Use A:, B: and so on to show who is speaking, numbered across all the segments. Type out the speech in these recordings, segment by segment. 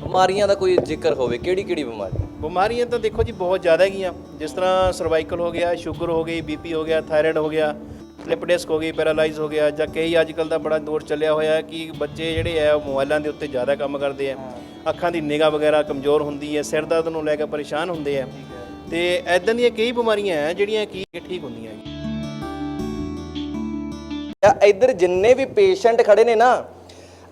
A: ਬਿਮਾਰੀਆਂ ਦਾ ਕੋਈ ਜ਼ਿਕਰ ਹੋਵੇ ਕਿਹੜੀ ਕਿਹੜੀ ਬਿਮਾਰੀ?
B: ਬਿਮਾਰੀਆਂ ਤਾਂ ਦੇਖੋ ਜੀ ਬਹੁਤ ਜ਼ਿਆਦਾ ਹੈਗੀਆਂ। ਜਿਸ ਤਰ੍ਹਾਂ ਸਰਵਾਈਕਲ ਹੋ ਗਿਆ ਸ਼ੂਗਰ ਹੋ ਗਈ ਬੀਪੀ ਹੋ ਗਿਆ ਥਾਇਰਾਇਡ ਹੋ ਗਿਆ ਸਲਿਪ ਡਿਸਕ ਹੋ ਗਈ ਪੈਰਾਲਾਈਜ਼ ਹੋ ਗਿਆ ਜਾਂ ਕਈ ਅੱਜ ਕੱਲ ਦਾ ਬੜਾ ਦੌਰ ਚੱਲਿਆ ਹੋਇਆ ਹੈ ਕਿ ਬੱਚੇ ਜਿਹੜੇ ਆ ਉਹ ਮੋਬਾਈਲਾਂ ਦੇ ਉੱਤੇ ਜ਼ਿਆਦਾ ਕੰਮ ਕਰਦੇ ਆ ਅੱਖਾਂ ਦੀ ਨਿਗਾਹ ਵਗੈਰਾ ਕਮਜ਼ੋਰ ਹੁੰਦੀ ਹੈ ਸਿਰ ਦਰਦ ਨੂੰ ਲੈ ਕੇ ਪਰੇਸ਼ਾਨ ਹੁੰਦੇ ਆ ਤੇ ਐਦਾਂ ਦੀਆਂ ਕਈ ਬਿਮਾਰੀਆਂ ਹੈ ਜਿਹੜੀਆਂ ਕੀ ਠੀਕ ਹੁੰਦੀਆਂ ਹੈ।
A: ਇੱਧਰ ਜਿੰਨੇ ਵੀ ਪੇਸ਼ੈਂਟ ਖੜੇ ਨੇ ਨਾ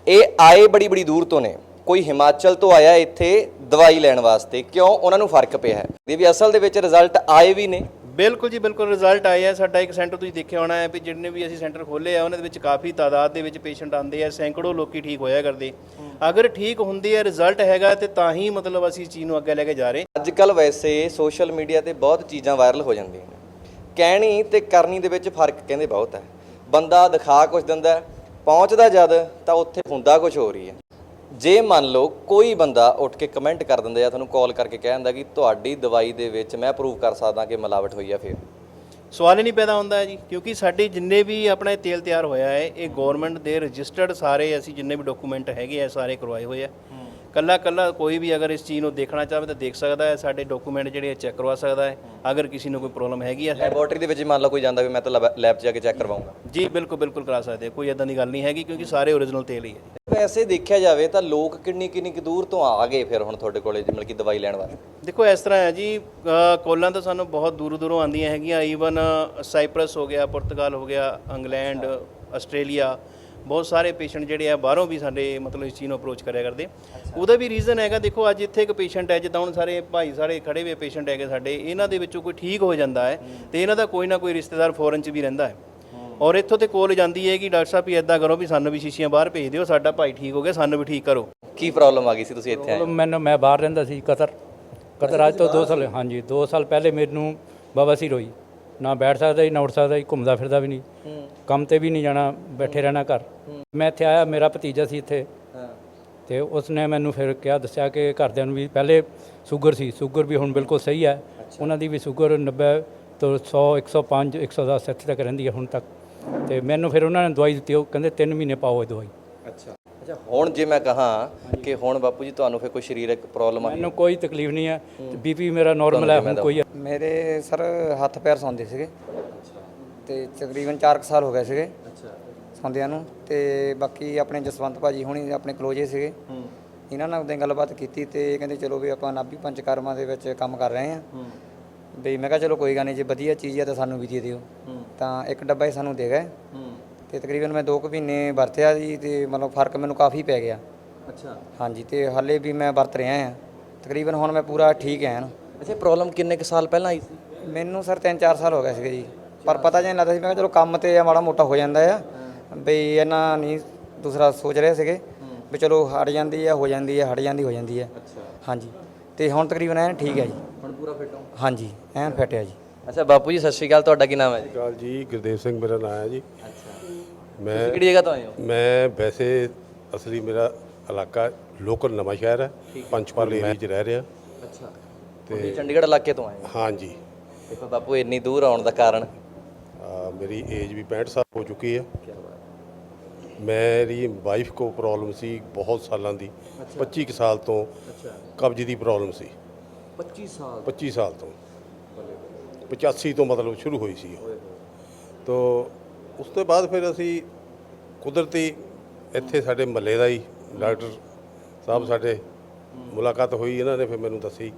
A: ਇਹ ਆਏ ਬੜੀ ਬੜੀ ਦੂਰ ਤੋਂ ਨੇ। ਕੋਈ ਹਿਮਾਚਲ ਤੋਂ ਆਇਆ ਇੱਥੇ ਦਵਾਈ ਲੈਣ ਵਾਸਤੇ ਕਿਉਂ? ਉਹਨਾਂ ਨੂੰ ਫ਼ਰਕ ਪਿਆ ਹੈ। ਇਹ ਵੀ ਅਸਲ ਦੇ ਵਿੱਚ ਰਿਜ਼ਲਟ ਆਏ ਵੀ ਨੇ।
B: ਬਿਲਕੁਲ ਜੀ ਬਿਲਕੁਲ ਰਿਜ਼ਲਟ ਆਏ ਆ। ਸਾਡਾ ਇੱਕ ਸੈਂਟਰ ਤੁਸੀਂ ਦੇਖਿਆ ਹੋਣਾ ਹੈ ਵੀ ਜਿੰਨੇ ਵੀ ਅਸੀਂ ਸੈਂਟਰ ਖੋਲੇ ਆ ਉਹਨਾਂ ਦੇ ਵਿੱਚ ਕਾਫੀ ਤਾਦਾਦ ਦੇ ਵਿੱਚ ਪੇਸ਼ੈਂਟ ਆਉਂਦੇ ਆ ਸੈਂਕੜੋ ਲੋਕੀ ਠੀਕ ਹੋਇਆ ਕਰਦੇ। ਅਗਰ ਠੀਕ ਹੁੰਦੇ ਆ ਰਿਜ਼ਲਟ ਹੈਗਾ ਤੇ ਤਾਂ ਹੀ ਮਤਲਬ ਅਸੀਂ ਇਸ ਚੀਜ਼ ਨੂੰ ਅੱਗੇ ਲੈ ਕੇ ਜਾ ਰਹੇ।
A: ਅੱਜ ਕੱਲ ਵੈਸੇ ਸੋਸ਼ਲ ਮੀਡੀਆ ਤੇ ਬਹੁਤ ਚੀਜ਼ਾਂ ਵਾਇਰਲ ਹੋ ਜਾਂਦੀਆਂ ਨੇ। ਕਹਿਣੀ ਤੇ ਕਰਨੀ ਦੇ ਵਿੱਚ ਫ਼ਰਕ ਕਹਿੰਦੇ ਬਹੁਤ ਹੈ। ਬੰਦਾ ਦਿਖਾ ਕੁਝ ਦਿੰਦਾ ਹੈ, ਪਹੁੰਚਦਾ ਜਦ ਤਾਂ ਉੱਥੇ ਹੁੰਦਾ ਕੁਝ ਹੋ ਰਹੀ ਹੈ। ਜੇ ਮੰਨ ਲਓ ਕੋਈ ਬੰਦਾ ਉੱਠ ਕੇ ਕਮੈਂਟ ਕਰ ਦਿੰਦਾ ਜਾਂ ਤੁਹਾਨੂੰ ਕਾਲ ਕਰਕੇ ਕਹਿ ਦਿੰਦਾ ਕਿ ਤੁਹਾਡੀ ਦਵਾਈ ਦੇ ਵਿੱਚ ਮੈਂ ਪ੍ਰੂਵ ਕਰ ਸਕਦਾ ਕਿ ਮਿਲਾਵਟ ਹੋਈ ਆ ਫਿਰ।
B: ਸਵਾਲ ਹੀ ਨਹੀਂ ਪੈਦਾ ਹੁੰਦਾ ਹੈ ਜੀ ਕਿਉਂਕਿ ਸਾਡੇ ਜਿੰਨੇ ਵੀ ਆਪਣਾ ਇਹ ਤੇਲ ਤਿਆਰ ਹੋਇਆ ਹੈ ਇਹ ਗਵਰਨਮੈਂਟ ਦੇ ਰਜਿਸਟਰਡ ਸਾਰੇ ਅਸੀਂ ਜਿੰਨੇ ਵੀ ਡਾਕੂਮੈਂਟ ਹੈਗੇ ਆ ਸਾਰੇ ਕਰਵਾਏ ਹੋਏ ਆ। ਕੱਲਾ ਕੱਲਾ ਕੋਈ ਵੀ ਅਗਰ ਇਸ ਚੀਜ਼ ਨੂੰ ਦੇਖਣਾ ਚਾਹਵੇ ਤਾਂ ਦੇਖ ਸਕਦਾ ਹੈ ਸਾਡੇ ਡਾਕੂਮੈਂਟ ਜਿਹੜੇ ਚੈੱਕ ਕਰਵਾ ਸਕਦਾ ਹੈ ਅਗਰ ਕਿਸੇ ਨੂੰ ਕੋਈ ਪ੍ਰੋਬਲਮ ਹੈਗੀ ਆ।
A: ਲੈਬੋਰੇਟਰੀ ਦੇ ਵਿੱਚ ਮੰਨ ਲਓ ਕੋਈ ਜਾਂਦਾ ਵੀ ਮੈਂ ਤਾਂ ਲੈਬ 'ਚ ਜਾ ਕੇ ਚੈੱਕ ਕਰਵਾਉਂਗਾ
B: ਜੀ ਬਿਲਕੁਲ ਬਿਲਕੁਲ ਕਰਾ ਸਕਦੇ ਕੋਈ ਇਦਾਂ ਦੀ ਗੱਲ ਨਹੀਂ ਹੈਗੀ ਕਿਉਂਕਿ ਸਾਰੇ ਓਰੀਜਨਲ ਤੇਲ ਹੀ ਹੈ
A: ਵੈਸੇ ਦੇਖਿਆ ਜਾਵੇ ਤਾਂ ਲੋਕ ਕਿੰਨੀ ਕਿੰਨੀ ਕੁ ਦੂਰ ਤੋਂ ਆ ਗਏ ਫਿਰ ਹੁਣ ਤੁਹਾਡੇ ਕੋਲੇ ਮਤਲਬ ਕਿ ਦਵਾਈ ਲੈਣ ਵਾਸਤੇ।
B: ਦੇਖੋ ਇਸ ਤਰ੍ਹਾਂ ਹੈ ਜੀ ਅ, ਕੋਲਾਂ ਤਾਂ ਸਾਨੂੰ ਬਹੁਤ ਦੂਰੋਂ ਦੂਰੋਂ ਆਉਂਦੀਆਂ ਹੈਗੀਆਂ। ਈਵਨ ਸਾਈਪਰਸ ਹੋ ਗਿਆ ਪੁਰਤਗਾਲ ਹੋ ਗਿਆ ਇੰਗਲੈਂਡ ਆਸਟ੍ਰੇਲੀਆ ਬਹੁਤ ਸਾਰੇ ਪੇਸ਼ੈਂਟ ਜਿਹੜੇ ਆ ਬਾਹਰੋਂ ਵੀ ਸਾਡੇ ਮਤਲਬ ਇਸ ਚੀਜ਼ ਨੂੰ ਅਪਰੋਚ ਕਰਿਆ ਕਰਦੇ। ਉਹਦਾ ਵੀ ਰੀਜ਼ਨ ਹੈਗਾ ਦੇਖੋ ਅੱਜ ਇੱਥੇ ਇੱਕ ਪੇਸ਼ੈਂਟ ਹੈ ਜਿੱਦਾਂ ਹੁਣ ਸਾਰੇ ਭਾਈ ਸਾਰੇ ਖੜੇ ਹੋਏ ਪੇਸ਼ੈਂਟ ਹੈਗੇ ਸਾਡੇ ਇਹਨਾਂ ਦੇ ਵਿੱਚੋਂ ਕੋਈ ਠੀਕ ਹੋ ਜਾਂਦਾ ਹੈ ਤੇ ਇਹਨਾਂ ਦਾ ਕੋਈ ਨਾ ਕੋਈ ਰਿਸ਼ਤੇਦਾਰ ਫੋਰਨ 'ਚ ਵੀ ਰਹਿੰਦਾ ਹੈ। ਔਰ ਇੱਥੋਂ ਤੇ ਕੋਲ ਜਾਂਦੀ ਹੈ ਕਿ ਡਾਕਟਰ ਸਾਹਿਬ ਵੀ ਇਦਾਂ ਕਰੋ ਵੀ ਸਾਨੂੰ ਵੀ ਸ਼ੀਸ਼ੀਆਂ ਬਾਹਰ ਭੇਜ ਦਿਓ ਸਾਡਾ ਭਾਈ ਠੀਕ ਹੋ ਗਿਆ ਸਾਨੂੰ ਵੀ ਠੀਕ ਕਰੋ।
A: ਕੀ ਪ੍ਰੋਬਲਮ ਆ ਗਈ ਸੀ ਤੁਸੀਂ ਇੱਥੇ ਆਏ?
C: ਮੈਨੂੰ ਮੈਂ ਬਾਹਰ ਰਹਿੰਦਾ ਸੀ ਕਤਰ ਕਤਰ ਅੱਜ ਤੋਂ 2 ਸਾਲ ਹਾਂਜੀ 2 ਸਾਲ ਪਹਿਲੇ ਮੈਨੂੰ ਬਵਾਸੀਰ ਹੋਈ ਨਾ ਬੈਠ ਸਕਦਾ ਸੀ ਨਾ ਉੱਠ ਸਕਦਾ ਸੀ ਘੁੰਮਦਾ ਫਿਰਦਾ ਵੀ ਨਹੀਂ। ਕੰਮ ਤੇ ਵੀ ਨਹੀਂ ਜਾਣਾ ਬੈਠੇ ਰਹਿਣਾ ਘਰ। ਮੈਂ ਇੱਥੇ ਆਇਆ ਮੇਰਾ ਭਤੀਜਾ ਸੀ ਇੱਥੇ। ਤੇ ਉਸਨੇ ਮੈਨੂੰ ਫਿਰ ਕਿਹਾ ਦੱਸਿਆ ਕਿ ਘਰਦਿਆਂ ਨੂੰ ਵੀ ਪਹਿਲੇ ਸ਼ੂਗਰ ਸੀ। ਸ਼ੂਗਰ ਵੀ ਹੁਣ ਬਿਲਕੁਲ ਸਹੀ ਹੈ। ਉਹਨਾਂ ਦੀ ਵੀ ਸ਼ੂਗਰ 90 ਤੋਂ 100 105 110 ਇੱਥੇ ਤੱਕ ਰਹਿੰਦੀ ਹੈ ਹੁਣ ਤੱਕ। ਤੇ ਮੈਨੂੰ ਫਿਰ ਉਹਨਾਂ ਨੇ ਦਵਾਈ ਦਿੱਤੀ ਉਹ ਕਹਿੰਦੇ 3 ਮਹੀਨੇ ਪਾਓ ਇਹ ਦਵਾਈ।
A: ਅੱਛਾ। ਅੱਛਾ ਹੁਣ ਜੇ ਮੈਂ ਕਹਾਂ ਕਿ ਹੁਣ ਬਾਪੂ ਜੀ ਤੁਹਾਨੂੰ ਫਿਰ ਕੋਈ ਸਰੀਰਕ ਪ੍ਰੋਬਲਮ ਆ
C: ਮੈਨੂੰ ਕੋਈ ਤਕਲੀਫ ਨਹੀਂ ਹੈ। ਬੀਪੀ ਮੇਰਾ ਨਾਰਮਲ ਹੈ ਹੁਣ ਕੋਈ
D: ਮੇਰੇ ਸਰ ਹੱਥ ਪੈਰ ਸੌਂਦੇ ਸੀਗੇ। ਤੇ ਤਕਰੀਬਨ 4 ਸਾਲ ਹੋ ਗਏ ਸੀਗੇ
A: ਅੱਛਾ।
D: ਸੌਂਦਿਆਂ ਨੂੰ। ਤੇ ਬਾਕੀ ਆਪਣੇ ਜਸਵੰਤ ਭਾਜੀ ਹੁਣੀ ਆਪਣੇ ਕਲੋਜੇ ਸੀਗੇ। ਇਹਨਾਂ ਨਾਲ ਉਹਦੇ ਗੱਲਬਾਤ ਕੀਤੀ ਤੇ ਇਹ ਕਹਿੰਦੇ ਚਲੋ ਵੀ ਆਪਾਂ ਨਾਭੀ ਪੰਚਕਰਮਾ ਦੇ ਵਿੱਚ ਕੰਮ ਕਰ ਰਹੇ ਹਾਂ। ਵੀ ਮੈਂ ਕਿਹਾ ਚਲੋ ਕੋਈ ਗੱਲ ਨਹੀਂ ਜੇ ਵਧੀਆ ਚੀਜ਼ ਹੈ ਤਾਂ ਸਾਨੂੰ ਵੀ ਦੇ ਦਿਓ। ਤਾਂ ਇੱਕ ਡੱਬਾ ਹੀ ਸਾਨੂੰ ਦੇ ਗਏ। ਤੇ ਤਕਰੀਬਨ ਮੈਂ 2 ਕੁ ਮਹੀਨੇ ਵਰਤਿਆ ਜੀ ਤੇ ਮਤਲਬ ਫ਼ਰਕ ਮੈਨੂੰ ਕਾਫੀ ਪੈ ਗਿਆ।
A: ਅੱਛਾ।
D: ਹਾਂਜੀ ਤੇ ਹਾਲੇ ਵੀ ਮੈਂ ਵਰਤ ਰਿਹਾ ਹਾਂ। ਤਕਰੀਬਨ ਹੁਣ ਮੈਂ ਪੂਰਾ ਠੀਕ ਹਾਂ ਨਾ
A: ਅੱਛਾ ਪ੍ਰੋਬਲਮ ਕਿੰਨੇ ਕੁ ਸਾਲ ਪਹਿਲਾਂ ਆਈ ਸੀ?
D: ਮੈਨੂੰ ਸਰ 3-4 ਸਾਲ ਹੋ ਗਏ ਸੀਗੇ ਜੀ। ਪਰ ਪਤਾ ਜਿਹਾ ਨਹੀਂ ਲੱਗਦਾ ਸੀ। ਮੈਂ ਕਿਹਾ ਚਲੋ ਕੰਮ ਤੇ ਆ ਮਾੜਾ ਮੋਟਾ ਹੋ ਜਾਂਦਾ ਆ। ਬਈ ਇਹਨਾਂ ਨਹੀਂ ਦੂਸਰਾ ਸੋਚ ਰਹੇ ਸੀਗੇ। ਵੀ ਚਲੋ ਹਟ ਜਾਂਦੀ ਆ ਹੋ ਜਾਂਦੀ ਆ ਹਟ ਜਾਂਦੀ ਹੋ ਜਾਂਦੀ ਆ।
A: ਅੱਛਾ।
D: ਹਾਂਜੀ। ਤੇ ਹੁਣ ਤਕਰੀਬਨ ਐਨ ਠੀਕ ਹੈ ਜੀ।
A: ਹੁਣ ਪੂਰਾ ਫਿੱਟ ਹੋ?
D: ਹਾਂਜੀ ਐਨ ਫਿੱਟ ਜੀ।
A: ਅੱਛਾ ਬਾਪੂ ਜੀ ਸਤਿ ਸ਼੍ਰੀ ਅਕਾਲ ਤੁਹਾਡਾ ਕੀ ਨਾਮ ਹੈ ਜੀ?
E: ਕਾਲ ਜੀ ਗੁਰਦੇਵ ਸਿੰਘ ਮੇਰਾ ਨਾਮ ਹੈ ਜੀ।
A: ਅੱਛਾ।
E: ਮੈਂ
A: ਕਿਹੜੀ ਜਗ੍ਹਾ ਤੋਂ ਆਏ ਹੋ?
E: ਮੈਂ ਵੈਸੇ ਅਸਲੀ ਮੇਰਾ ਇਲਾਕਾ ਲੋਕਲ ਨਵਾਂ ਸ਼ਹਿਰ ਹੈ ਪੰਚਪਾਲ ਏਰੀਆ 'ਚ ਰਹਿ ਰਿਹਾ।
A: ਅੱਛਾ। ਤੇ ਚੰਡੀਗੜ੍ਹ ਇਲਾਕੇ ਤੋਂ ਆਏ ਹੋ?
E: ਹਾਂਜੀ।
A: ਦੇਖੋ ਬਾਪੂ ਇੰਨੀ ਦੂਰ ਆਉਣ ਦਾ ਕਾਰਨ?
E: ਮੇਰੀ ਏਜ ਵੀ 65 ਸਾਲ ਹੋ ਚੁੱਕੀ ਹੈ। ਮੇਰੀ ਵਾਈਫ ਕੋ ਪ੍ਰੋਬਲਮ ਸੀ ਬਹੁਤ ਸਾਲਾਂ ਦੀ। 25 ਕੁ ਸਾਲ ਤੋਂ ਕਬਜ਼ ਦੀ ਪ੍ਰੋਬਲਮ ਸੀ।
A: 25 ਸਾਲ
E: 25 ਸਾਲ ਤੋਂ। 85 ਤੋਂ ਮਤਲਬ ਸ਼ੁਰੂ ਹੋਈ ਸੀ ਉਹ। ਤੋ ਉਸ ਤੋਂ ਬਾਅਦ ਫਿਰ ਅਸੀਂ ਕੁਦਰਤੀ ਇੱਥੇ ਸਾਡੇ ਮਹੱਲੇ ਦਾ ਹੀ ਡਾਕਟਰ ਸਾਹਿਬ ਸਾਡੇ ਮੁਲਾਕਾਤ ਹੋਈ ਇਹਨਾਂ ਨੇ ਫਿਰ ਮੈਨੂੰ ਦੱਸੀ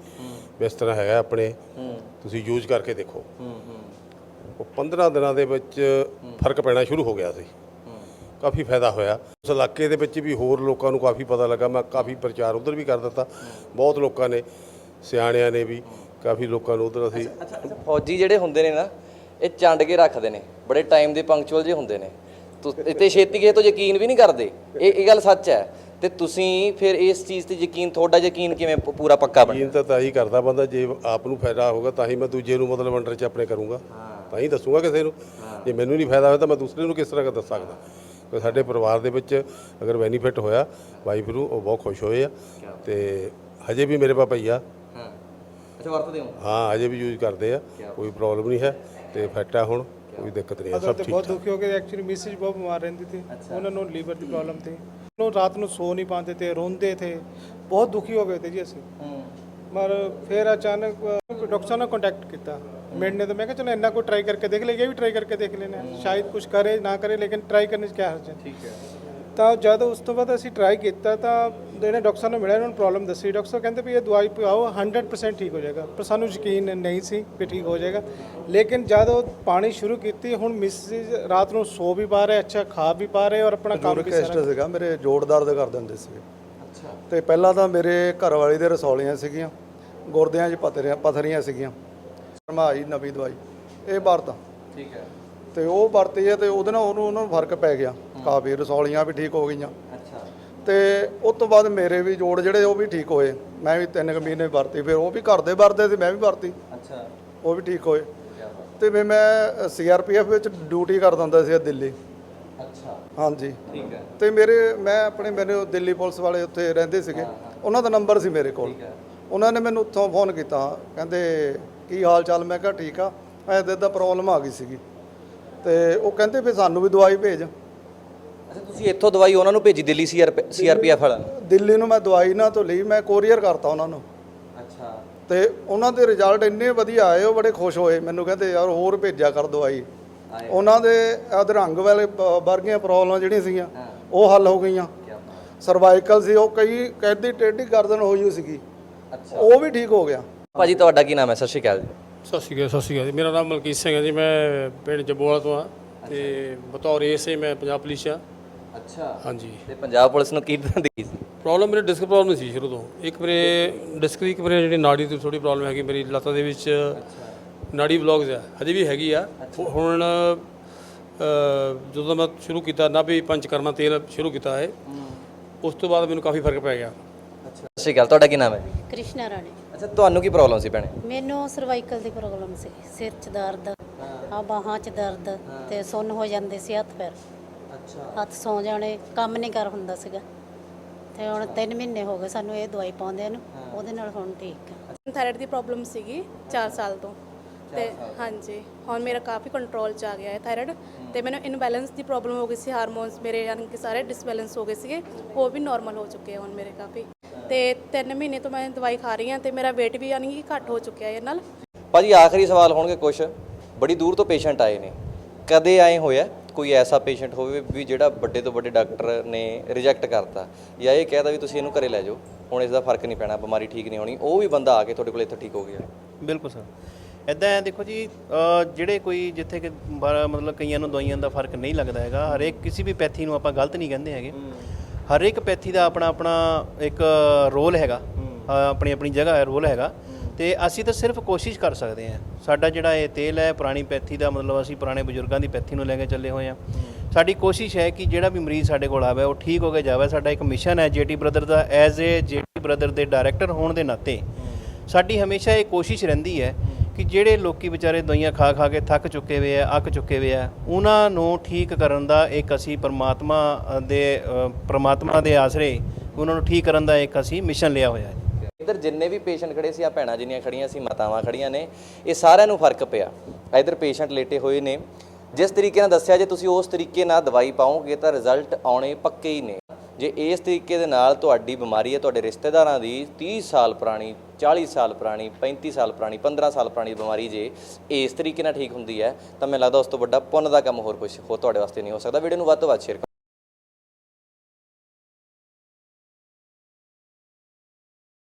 E: ਵੀ ਇਸ ਤਰ੍ਹਾਂ ਹੈਗਾ ਆਪਣੇ ਤੁਸੀਂ ਯੂਜ਼ ਕਰਕੇ ਦੇਖੋ। ਉਹ 15 ਦਿਨਾਂ ਦੇ ਵਿੱਚ ਫ਼ਰਕ ਪੈਣਾ ਸ਼ੁਰੂ ਹੋ ਗਿਆ ਸੀ। ਕਾਫੀ ਫਾਇਦਾ ਹੋਇਆ। ਉਸ ਇਲਾਕੇ ਦੇ ਵਿੱਚ ਵੀ ਹੋਰ ਲੋਕਾਂ ਨੂੰ ਕਾਫੀ ਪਤਾ ਲੱਗਾ ਮੈਂ ਕਾਫੀ ਪ੍ਰਚਾਰ ਉਧਰ ਵੀ ਕਰ ਦਿੱਤਾ। ਬਹੁਤ ਲੋਕਾਂ ਨੇ ਸਿਆਣਿਆਂ ਨੇ ਵੀ ਕਾਫੀ ਲੋਕਾਂ ਨੂੰ ਉਧਰ ਅਸੀਂ
A: ਅੱਛਾ ਫੌਜੀ ਜਿਹੜੇ ਹੁੰਦੇ ਨੇ ਨਾ ਇਹ ਚੰਡ ਕੇ ਰੱਖਦੇ ਨੇ ਬੜੇ ਟਾਈਮ ਦੇ ਪੰਕਚੁਅਲ ਜੇ ਹੁੰਦੇ ਨੇ। ਤੁ- ਛੇਤੀ ਕਿਸੇ ਤੋਂ ਯਕੀਨ ਵੀ ਨਹੀਂ ਕਰਦੇ। ਇਹ ਇਹ ਗੱਲ ਸੱਚ ਹੈ। ਤੇ ਤੁਸੀਂ ਫਿਰ ਇਸ ਚੀਜ਼ ਤੇ ਯਕੀਨ ਤੁਹਾਡਾ ਯਕੀਨ ਕਿਵੇਂ ਪੂਰਾ ਪੱਕਾ ਬਣ
E: ਯਕੀਨ ਤਾਂ ਤਾਂ ਹੀ ਕਰਦਾ ਬੰਦਾ ਜੇ ਆਪ ਨੂੰ ਫਾਇਦਾ ਹੋਗਾ ਤਾਂ ਹੀ ਮੈਂ ਦੂਜੇ ਨੂੰ ਮਤਲਬ ਅੰਡਰ 'ਚ ਆਪਣੇ ਕਰੂੰਗਾ। ਤਾਂ ਹੀ ਦੱਸੂਗਾ ਕਿਸੇ ਨੂੰ। ਜੇ ਮੈਨੂੰ ਨਹੀਂ ਫਾਇਦਾ ਹੋਇਆ ਤਾਂ ਮੈਂ ਦੂਸਰੇ ਨੂੰ ਕਿਸ ਤਰ੍ਹਾਂ ਦੱਸ ਸਕਦਾ? ਕਿਉਂਕਿ ਸਾਡੇ ਪਰਿਵਾਰ ਦੇ ਵਿੱਚ ਅਗਰ ਬੈਨੀਫਿਟ ਹੋਇਆ ਵਾਈਫ ਨੂੰ ਉਹ ਬਹੁਤ ਖੁਸ਼ ਹੋਏ ਆ। ਤੇ ਹਜੇ ਵੀ ਮੇਰੇ ਪਾ
A: ਹਾਂ ਅੱਛਾ ਵਰਤਦੇ ਹੋ
E: ਹਾਂ ਹਜੇ ਵੀ ਯੂਜ਼ ਕਰਦੇ ਆ ਕੋਈ ਪ੍ਰੋਬਲਮ ਨਹੀਂ ਹੈ ਤੇ ਫਿੱਟ ਆ ਹੁਣ ਕੋਈ ਦਿੱਕਤ ਨਹੀਂ ਹੈ ਸਭ
F: ਤੇ
E: ਠੀਕ
F: ਬਹੁਤ ਦੁਖੀ ਹੋ ਗਏ ਐਕਚੁਅਲੀ ਮਿਸਿਸ ਬਹੁਤ ਬਿਮਾਰ ਰਹਿੰਦੀ ਸੀ ਉਹਨਾਂ ਨੂੰ ਲੀਵਰ ਦੀ ਪ੍ਰੋਬਲਮ ਸੀ ਨੂੰ ਰਾਤ ਨੂੰ ਸੋ ਨਹੀਂ ਪਾਉਂਦੇ थे रोंदे थे बहुत दुखी हो गए थे जी ਅਸੀਂ ਪਰ ਫਿਰ ਅਚਾਨਕ ਅ, ਡਾਕਟਰ ਨਾਲ ਕੰਟੈਕਟ ਕੀਤਾ ਮਿੰਟ ਨੇ ਤਾਂ ਮੈਂ ਕਿਹਾ ਚਲੋ ਇੰਨਾ ਕੋ ਟਰਾਈ ਕਰਕੇ ਦੇਖ ਲਈਏ ਇਹ ਵੀ ਟਰਾਈ ਕਰਕੇ ਦੇਖ ਲੈਣਾ ਸ਼ਾਇਦ ਕੁਝ ਕਰੇ ਨਾ ਕਰੇ ਲੇਕਿਨ ਟਰਾਈ ਕਰਨੇ 'ਚ ਕੀ ਹਰਜ ਹੈ ਠੀਕ ਹੈ ਤਾਂ ਜਦ ਉਸ ਤੋਂ ਬਾਅਦ ਅਸੀਂ ਟਰਾਈ ਕੀਤਾ ਤਾਂ ਜਿਹੜੇ ਡਾਕਟਰ ਸਾਹਿਬ ਨੂੰ ਮਿਲਿਆ ਉਹਨਾਂ ਨੂੰ ਪ੍ਰੋਬਲਮ ਦੱਸੀ। ਡਾਕਟਰ ਸਾਹਿਬ ਕਹਿੰਦੇ ਵੀ ਇਹ ਦਵਾਈ ਪਿਆਓ 100% ਠੀਕ ਹੋ ਜਾਏਗਾ। ਪਰ ਸਾਨੂੰ ਯਕੀਨ ਨਹੀਂ ਸੀ ਕਿ ਠੀਕ ਹੋ ਜਾਏਗਾ। ਲੇਕਿਨ ਜਦ ਉਹ ਪਾਣੀ ਸ਼ੁਰੂ ਕੀਤੀ ਹੁਣ ਮਿਸਿਸ ਰਾਤ ਨੂੰ ਸੋ ਵੀ ਪਾ ਰਹੇ ਅੱਛਾ ਖਾ ਵੀ ਪਾ ਰਹੇ ਔਰ ਆਪਣਾ ਕੰਮ ਵੀ ਸਾਰਾ
G: ਸੀਗਾ ਮੇਰੇ ਜੋੜ ਦਰਦ ਕਰ ਦਿੰਦੇ ਸੀ ਅੱਛਾ। ਤੇ ਪਹਿਲਾਂ ਤਾਂ ਮੇਰੇ ਘਰ ਵਾਲੀ ਦੇ ਰਸੌਲੀਆਂ ਸੀਗੀਆਂ ਗੁਰਦਿਆਂ 'ਚ ਪਥਰੀਆਂ ਪਥਰੀਆਂ ਸੀਗੀਆਂ। ਸਰਮਾਈ ਨਵੀਂ ਦਵਾਈ ਇਹ ਵਰਤ।
A: ਠੀਕ ਹੈ।
G: ਤੇ ਉਹ ਵਰਤੀ ਹੈ ਤੇ ਉਹਦੇ ਨਾਲ ਉਹਨੂੰ ਉਹਨੂੰ ਫ਼ਰਕ ਪੈ ਗਿਆ। ਕਾਫੀ ਰਸੌਲੀਆਂ ਵੀ ਠੀਕ ਹੋ ਗਈਆਂ।
A: ਅੱਛਾ।
G: ਤੇ ਉਸ ਤੋਂ ਬਾਅਦ ਮੇਰੇ ਵੀ ਜੋੜ ਜਿਹੜੇ ਉਹ ਵੀ ਠੀਕ ਹੋਏ। ਮੈਂ ਵੀ ਤਿੰਨ ਕੁ ਮਹੀਨੇ ਵਰਤੀ ਫਿਰ ਉਹ ਵੀ ਘਰ ਦੇ ਵਰਤੇ ਸੀ ਮੈਂ ਵੀ ਵਰਤੀ।
A: ਅੱਛਾ।
G: ਉਹ ਵੀ ਠੀਕ ਹੋਏ। ਤੇ ਫਿਰ ਮੈਂ ਸੀਆਰਪੀਐਫ ਵਿੱਚ ਡਿਊਟੀ ਕਰਦਾ ਹੁੰਦਾ ਸੀ ਦਿੱਲੀ।
A: ਅੱਛਾ।
G: ਹਾਂਜੀ।
A: ਠੀਕ ਹੈ।
G: ਤੇ ਮੇਰੇ ਮੈਂ ਆਪਣੇ ਮੈਨੂੰ ਦਿੱਲੀ ਪੁਲਿਸ ਵਾਲੇ ਉੱਥੇ ਰਹਿੰਦੇ ਸੀਗੇ। ਉਹਨਾਂ ਦਾ ਨੰਬਰ ਸੀ ਮੇਰੇ ਕੋਲ। ਉਹਨਾਂ ਨੇ ਮੈਨੂੰ ਉੱਥੋਂ ਫੋਨ ਕੀਤਾ। ਕਹਿੰਦੇ ਕੀ ਹਾਲ ਚਾਲ? ਮੈਂ ਕਿਹਾ ਠੀਕ ਆ। ਐਦਾਂ ਦਾ ਪ੍ਰੋਬਲਮ ਆ ਗਈ ਸੀਗੀ। ਤੇ ਉਹ ਕਹਿੰਦੇ ਵੀ ਸਾਨੂੰ ਵੀ ਦਵਾਈ ਭੇਜ।
A: ਅੱਛਾ ਤੁਸੀਂ ਇੱਥੋਂ ਦਵਾਈ ਉਹਨਾਂ ਨੂੰ ਭੇਜੀ ਦਿੱਲੀ ਸੀਆਰਪੀਐਫ ਵਾਲਾ
G: ਦਿੱਲੀ ਨੂੰ? ਮੈਂ ਦਵਾਈ ਨਾ ਤੋਂ ਲਈ ਮੈਂ ਕੋਰੀਅਰ ਕਰਤਾ ਉਹਨਾਂ ਨੂੰ।
A: ਅੱਛਾ।
G: ਤੇ ਉਹਨਾਂ ਦੇ ਰਿਜ਼ਲਟ ਇੰਨੇ ਵਧੀਆ ਆਏ ਉਹ ਬੜੇ ਖੁਸ਼ ਹੋਏ ਮੈਨੂੰ ਕਹਿੰਦੇ ਯਾਰ ਹੋਰ ਭੇਜਿਆ ਕਰ ਦਵਾਈ। ਉਹਨਾਂ ਦੇ ਅਧਰੰਗ ਵਾਲੇ ਵਰਗੀਆਂ ਪ੍ਰੋਬਲਮਾਂ ਜਿਹੜੀਆਂ ਸੀਗੀਆਂ ਉਹ ਹੱਲ ਹੋ ਗਈਆਂ। ਸਰਵਾਈਕਲ ਸੀ ਉਹ ਕਈ ਕਹਿੰਦੀ ਟੇਢੀ ਗਰਦਨ ਹੋਈ ਹੋਈ ਸੀਗੀ।
A: ਅੱਛਾ।
G: ਉਹ ਵੀ ਠੀਕ ਹੋ ਗਿਆ।
A: ਭਾਜੀ ਤੁਹਾਡਾ ਕੀ ਨਾਮ ਹੈ? ਸਤਿ ਸ਼੍ਰੀ ਅਕਾਲ ਜੀ।
H: ਸਤਿ ਸ਼੍ਰੀ ਅਕਾਲ ਸਤਿ ਸ਼੍ਰੀ ਅਕਾਲ ਜੀ। ਮੇਰਾ ਨਾਮ ਮਲਕੀਤ ਸਿੰਘ ਹੈ ਜੀ ਮੈਂ ਪਿੰਡ ਜੰਬੋਲਾ ਤੋਂ ਆ ਤੇ ਬਤੌਰ ਏਸੇ ਮੈਂ ਪੰਜਾਬ ਪੁਲਿਸ ਆ
A: ਅੱਛਾ।
H: ਹਾਂਜੀ।
A: ਤੇ ਪੰਜਾਬ ਪੁਲਿਸ ਨੂੰ ਕੀ ਦਿੰਦੀ ਸੀ?
H: ਪ੍ਰੋਬਲਮ ਮੇਰੇ ਡਿਸਕ ਪ੍ਰੋਬਲਮ ਸੀ ਸ਼ੁਰੂ ਤੋਂ। ਇੱਕ ਮੇਰੇ ਡਿਸਕ ਦੀ ਇੱਕ ਮੇਰੇ ਜਿਹੜੀ ਨਾੜੀ ਦੀ ਥੋੜੀ ਪ੍ਰੋਬਲਮ ਹੈਗੀ ਮੇਰੀ ਲੱਤਾਂ ਦੇ ਵਿੱਚ ਨਾੜੀ ਬਲੌਕਸ ਆ ਹਜੇ ਵੀ ਹੈਗੀ ਆ। ਹੁਣ ਅ, ਜਦੋਂ ਮੈਂ ਸ਼ੁਰੂ ਕੀਤਾ ਨਾਭੀ ਪੰਚਕਰਮਾ ਤੇਲ ਸ਼ੁਰੂ ਕੀਤਾ ਹੈ। ਉਸ ਤੋਂ ਬਾਅਦ ਮੈਨੂੰ ਕਾਫੀ ਫ਼ਰਕ ਪੈ ਗਿਆ।
A: ਅੱਛਾ। ਸਤਿ ਸ਼੍ਰੀ ਅਕਾਲ ਤੁਹਾਡਾ ਕੀ ਨਾਮ ਹੈ?
I: ਕ੍ਰਿਸ਼ਨਾ ਰਾਣੀ।
A: ਅੱਛਾ ਤੁਹਾਨੂੰ ਕੀ ਪ੍ਰੋਬਲਮ ਸੀ ਭੈਣੇ?
I: ਮੈਨੂੰ ਸਰਵਾਈਕਲ ਦੀ ਪ੍ਰੋਬਲਮ ਸੀ। ਸਿਰ 'ਚ ਦਰਦ ਆ ਬਾਹਾਂ 'ਚ ਦਰਦ ਤੇ ਸੁੰਨ ਹੋ ਜਾਂਦੇ ਸੀ ਹੱਥ ਪੈਰ ਹੱਥ ਸੌ ਜਾਣੇ ਕੰਮ ਨਹੀਂ ਕਰ ਹੁੰਦਾ ਸੀਗਾ। ਤੇ ਹੁਣ 3 ਮਹੀਨੇ ਹੋ ਗਏ ਸਾਨੂੰ ਇਹ ਦਵਾਈ ਪਾਉਂਦੇ ਨੂੰ ਉਹਦੇ ਨਾਲ ਹੁਣ ਠੀਕ ਆ।
J: ਥਾਇਰਾਇਡ ਦੀ ਪ੍ਰੋਬਲਮ ਸੀਗੀ 4 ਸਾਲ ਤੋਂ। ਤੇ ਹਾਂਜੀ ਹੁਣ ਮੇਰਾ ਕਾਫੀ ਕੰਟਰੋਲ ਚ ਆ ਗਿਆ ਹੈ। ਥਾਇਰਾਇਡ ਤੇ ਮੈਨੂੰ ਇਨਬੈਲੈਂਸ ਦੀ ਪ੍ਰੋਬਲਮ ਹੋ ਗਈ ਸੀ ਹਾਰਮੋਨਸ ਮੇਰੇ ਯਾਨੀ ਕਿ ਸਾਰੇ ਡਿਸਬੈਲੈਂਸ ਹੋ ਗਏ ਸੀਗੇ ਉਹ ਵੀ ਨਾਰਮਲ ਹੋ ਚੁੱਕੇ ਹੁਣ ਮੇਰੇ ਕਾਫੀ। ਤੇ 3 ਮਹੀਨੇ ਤੋਂ ਮੈਂ ਦਵਾਈ ਖਾ ਰਹੀ ਹਾਂ ਤੇ ਮੇਰਾ weight ਵੀ ਯਾਨੀ ਕਿ ਘੱਟ ਹੋ ਚੁੱਕਿਆ ਹੈ ਇਹ ਨਾਲ।
A: ਭਾਜੀ ਆਖਰੀ ਸਵਾਲ ਹੋਣਗੇ ਕੁਝ ਬੜੀ ਦੂਰ ਤੋਂ ਪੇਸ਼ੈਂਟ ਆਏ ਨੇ। ਕਦੇ ਆਏ ਹੋਇਆ ਕੋਈ ਐਸਾ ਪੇਸ਼ੈਂਟ ਹੋਵੇ ਵੀ ਜਿਹੜਾ ਵੱਡੇ ਤੋਂ ਵੱਡੇ ਡਾਕਟਰ ਨੇ ਰਿਜੈਕਟ ਕਰਤਾ। ਜਾਂ ਇਹ ਕਹਿਦਾ ਵੀ ਤੁਸੀਂ ਇਹਨੂੰ ਘਰੇ ਲੈ ਜਾਓ। ਹੁਣ ਇਸ ਦਾ ਫ਼ਰਕ ਨਹੀਂ ਪੈਣਾ ਬਿਮਾਰੀ ਠੀਕ ਨਹੀਂ ਹੋਣੀ। ਉਹ ਵੀ ਬੰਦਾ ਆ ਕੇ ਤੁਹਾਡੇ ਕੋਲ ਇੱਥੇ ਠੀਕ ਹੋ ਗਿਆ।
B: ਬਿਲਕੁਲ ਸਰ। ਇਦਾਂ ਹੈ ਦੇਖੋ ਜੀ ਜਿਹੜੇ ਕੋਈ ਜਿੱਥੇ ਕਿ ਬਾ- ਮਤਲਬ ਕਈਆਂ ਨੂੰ ਦਵਾਈਆਂ ਦਾ ਫ਼ਰਕ ਨਹੀਂ ਲੱਗਦਾ ਹੈਗਾ। ਹਰੇਕ ਕਿਸੇ ਵੀ ਪੈਥੀ ਨੂੰ ਆਪਾਂ ਗਲਤ ਨਹੀਂ ਕਹਿੰਦੇ ਹੈਗੇ। ਹਰੇਕ ਪੈਥੀ ਦਾ ਆਪਣਾ ਆਪਣਾ ਇੱਕ ਰੋਲ ਹੈਗਾ। ਆਪਣੀ ਆਪਣੀ ਜਗ੍ਹਾ ਹੈ ਰੋਲ ਹੈਗਾ। ਤੇ ਅਸੀਂ ਤਾਂ ਸਿਰਫ ਕੋਸ਼ਿਸ਼ ਕਰ ਸਕਦੇ ਹਾਂ। ਸਾਡਾ ਜਿਹੜਾ ਇਹ ਤੇਲ ਹੈ ਪੁਰਾਣੀ ਪੈਥੀ ਦਾ ਮਤਲਬ ਅਸੀਂ ਪੁਰਾਣੇ ਬਜ਼ੁਰਗਾਂ ਦੀ ਪੈਥੀ ਨੂੰ ਲੈ ਕੇ ਚੱਲੇ ਹੋਏ ਹਾਂ। ਸਾਡੀ ਕੋਸ਼ਿਸ਼ ਹੈ ਕਿ ਜਿਹੜਾ ਵੀ ਮਰੀਜ਼ ਸਾਡੇ ਕੋਲ ਆਵੇ ਉਹ ਠੀਕ ਹੋ ਕੇ ਜਾਵੇ। ਸਾਡਾ ਇੱਕ ਮਿਸ਼ਨ ਹੈ ਜੇਟੀ ਬ੍ਰਦਰ ਦਾ ਐਜ਼ ਏ ਜੇਟੀ ਬ੍ਰਦਰ ਦੇ ਡਾਇਰੈਕਟਰ ਹੋਣ ਦੇ ਨਾਤੇ। ਸਾਡੀ ਹਮੇਸ਼ਾ ਇਹ ਕੋਸ਼ਿਸ਼ ਰਹਿੰਦੀ ਹੈ ਕਿ ਜਿਹੜੇ ਲੋਕੀ ਵਿਚਾਰੇ ਦਵਾਈਆਂ ਖਾ ਖਾ ਕੇ ਥੱਕ ਚੁੱਕੇ ਹੋਏ ਆ ਅੱਕ ਚੁੱਕੇ ਹੋਏ ਆ ਉਹਨਾਂ ਨੂੰ ਠੀਕ ਕਰਨ ਦਾ ਇੱਕ ਅਸੀਂ ਪਰਮਾਤਮਾ ਦੇ ਪਰਮਾਤਮਾ ਦੇ ਆਸਰੇ ਉਹਨਾਂ ਨੂੰ ਠੀਕ ਕਰਨ ਦਾ ਇੱਕ ਅਸੀਂ ਮਿਸ਼ਨ ਲਿਆ ਹੋਇਆ ਹੈ।
A: ਇੱਧਰ ਜਿੰਨੇ ਵੀ ਪੇਸ਼ੈਂਟ ਖੜੇ ਸੀ ਆ ਭੈਣਾਂ ਜਿੰਨੀਆਂ ਖੜੀਆਂ ਸੀ, ਮਾਤਾਵਾਂ ਖੜੀਆਂ ਨੇ, ਇਹ ਸਾਰਿਆਂ ਨੂੰ ਫ਼ਰਕ ਪਿਆ। ਇੱਧਰ ਪੇਸ਼ੈਂਟ ਲੇਟੇ ਹੋਏ ਨੇ। ਜਿਸ ਤਰੀਕੇ ਨਾਲ ਦੱਸਿਆ ਜੇ ਤੁਸੀਂ ਉਸ ਤਰੀਕੇ ਨਾਲ ਦਵਾਈ ਪਾਓਗੇ, ਤਾਂ ਰਿਜ਼ਲਟ ਆਉਣੇ ਪੱਕੇ ਹੀ ਨੇ। ਜੇ ਇਸ ਤਰੀਕੇ ਦੇ ਨਾਲ ਤੁਹਾਡੀ ਬਿਮਾਰੀ ਹੈ, ਤੁਹਾਡੇ ਰਿਸ਼ਤੇਦਾਰਾਂ ਦੀ 30 ਸਾਲ ਪੁਰਾਣੀ 40 ਸਾਲ ਪੁਰਾਣੀ 35 ਸਾਲ ਪੁਰਾਣੀ 15 ਸਾਲ ਪੁਰਾਣੀ ਬਿਮਾਰੀ ਜੇ ਇਸ ਤਰੀਕੇ ਨਾਲ ਠੀਕ ਹੁੰਦੀ ਹੈ, ਤਾਂ ਮੈਨੂੰ ਲੱਗਦਾ ਉਸ ਤੋਂ ਵੱਡਾ ਪੁੰਨ ਦਾ ਕੰਮ ਹੋਰ ਕੁਝ ਹੋਰ ਤੁਹਾਡੇ ਵਾਸਤੇ ਨਹੀਂ ਹੋ ਸਕਦਾ। ਵੀਡੀਓ ਨੂੰ ਵੱਧ ਤੋਂ ਵੱਧ ਸ਼ੇਅਰ